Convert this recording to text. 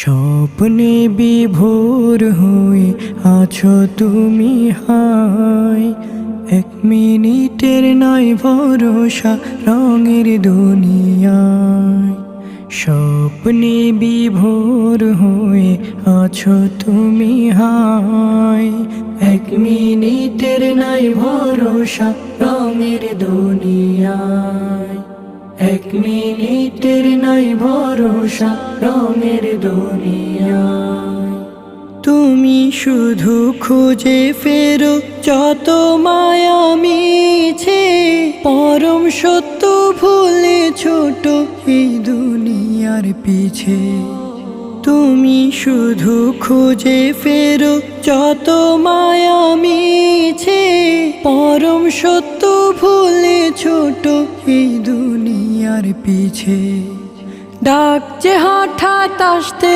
স্বপ্নে বিভোর হয়ে আছো তুমি হায় এক মিনিটের নয় ভরসা রঙের দুনিয়ায়। স্বপ্নে বিভোর হয়ে আছো তুমি হায় এক মিনিটের নাই ভরসা রঙের দুনিয়ায়। মিনিটের নাই ভরসা রঙের দুনিয়ায় তুমি শুধু খুঁজে ফেরো যত মায়া মিছে, পরম সত্য ভুলে ছোট এই দুনিয়ার পিছে। তুমি শুধু খুঁজে ফেরো যত মায়া মিছে, পরম সত্য ভুলে ছোট এই দুনিয়ার পিছে। ডাকছে হঠাৎ আসতে